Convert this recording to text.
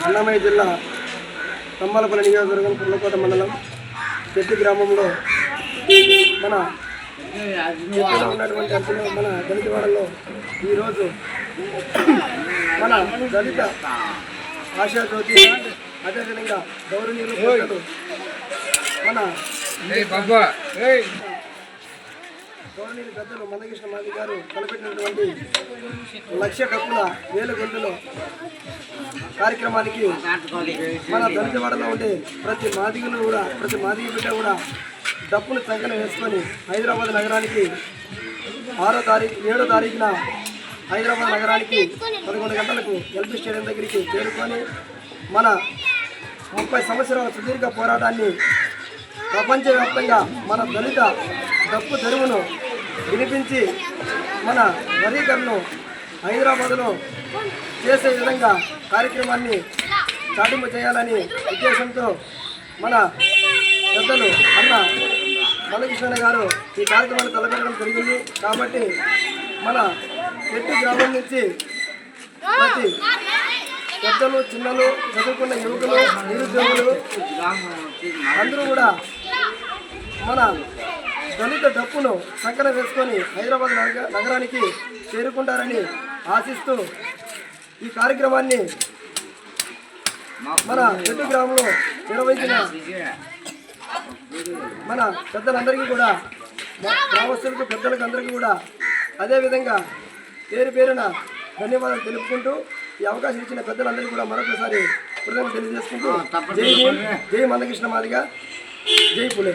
అన్నమయ్య జిల్లా తమ్మలపల్లి నియోజకవర్గం పుల్లకోట మండలం చెట్టి గ్రామంలో మన ఉన్నటువంటి మన దళితవాడలో ఈరోజు మన దళిత ఆశా జ్యోతి అదేవిధంగా గౌరవనీయులు మన గౌరవనీయులు పెద్దలు మందకృష్ణ మాది గారు తలపెట్టినటువంటి లక్ష డబ్బుల వేల గొంతులో కార్యక్రమానికి మన దళితవాడలో ఉండే ప్రతి మాదిగులు కూడా ప్రతి మాదిగ బిడ్డ కూడా డబ్బులు సంఖ్యను వేసుకొని హైదరాబాద్ నగరానికి ఆరో తారీఖు ఏడో తారీఖున హైదరాబాద్ నగరానికి పదకొండు గంటలకు ఎల్పీ స్టేడియం దగ్గరికి చేరుకొని మన ముప్పై సంవత్సరాల సుదీర్ఘ పోరాటాన్ని ప్రపంచవ్యాప్తంగా మన దళిత డప్పు తెరువును వినిపించి మన వరీకర్ను హైదరాబాద్లో చేసే విధంగా కార్యక్రమాన్ని చాటింపు చేయాలని ఉద్దేశంతో మన పెద్దలు అన్న బాలకృష్ణ గారు ఈ కార్యక్రమాన్ని తలపెట్టడం జరిగింది. కాబట్టి మన చెట్టు గ్రామం నుంచి ప్రతి పెద్దలు చిన్నలు చదువుకున్న యువకులు నిరుద్యోగులు అందరూ కూడా మన దళిత డప్పును సంకన వేసుకొని హైదరాబాద్ నగ- నగరానికి చేరుకుంటారని ఆశిస్తూ ఈ కార్యక్రమాన్ని మన చెట్టు గ్రామంలో నిర్వహించిన మన పెద్దలందరికీ కూడా గ్రామస్తులకు పెద్దలకు అందరికీ కూడా అదేవిధంగా పేరు పేరున ధన్యవాదాలు తెలుపుకుంటూ ఈ అవకాశం ఇచ్చిన పెద్దలందరికీ కూడా మరొకసారి కృతజ్ఞతలు తెలియజేసుకుంటూ జై జై మందకృష్ణ మాదిగా జై పులే.